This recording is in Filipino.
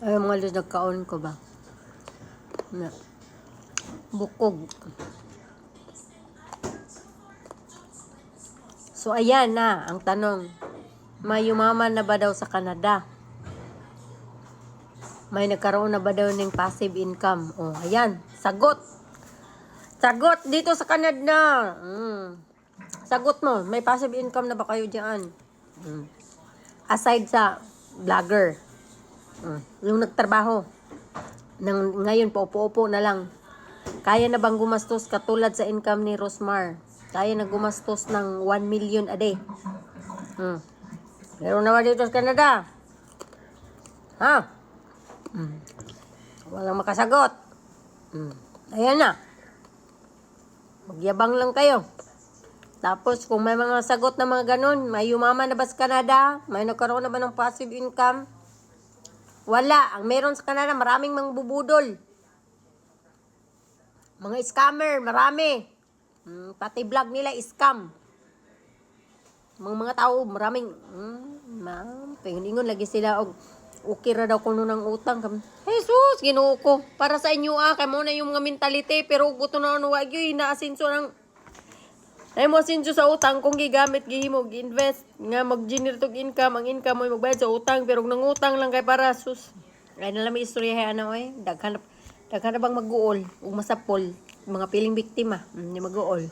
Ay, mga lis, nagkaon ko ba? Na. Bukog. So, ayan na, ang tanong. May yumaman na ba daw sa Canada? May nagkaroon na ba daw ng passive income? Oh, ayan, sagot. Sagot dito sa Canada. Mm. Sagot mo, may passive income na ba kayo diyan? Mm. Aside sa vlogger. Mm. Yung nagtrabaho. Nang, ngayon, paupo-upo na lang. Kaya na bang gumastos katulad sa income ni Rosmar? Kaya na gumastos ng 1 million a day. Hmm. Meron naman dito sa Canada. Ha? Hmm. Walang makasagot. Hmm. Ayan na. Magyabang lang kayo. Tapos, kung may mga sagot na mga ganun, may yumaman na ba sa Canada? May nagkaroon na ba ng passive income? Wala. Ang meron sa Canada, maraming mga bubudol. Mga scammer, marami. Hmm, pati vlog nila, scam. Mga mga tao, maraming, hmm, ma'am, lagi sila, og, okay ra daw kuno ng utang. Jesus, ginoo ko. Para sa inyo ah, kay mo na yung mga mentality, pero buto na ano, wag yun, inaasinso ng, ay mo asinso sa utang kung gigamit gihimo gi-invest. Nga mag-generate og income ang income mo magbayad sa utang pero kung nangutang lang kay para sus. Ay nalang may istorya hay ano eh. Daghan na- daghan na bang mag-uol? Ug masapol. Mga piling biktima. Mm, mag-uol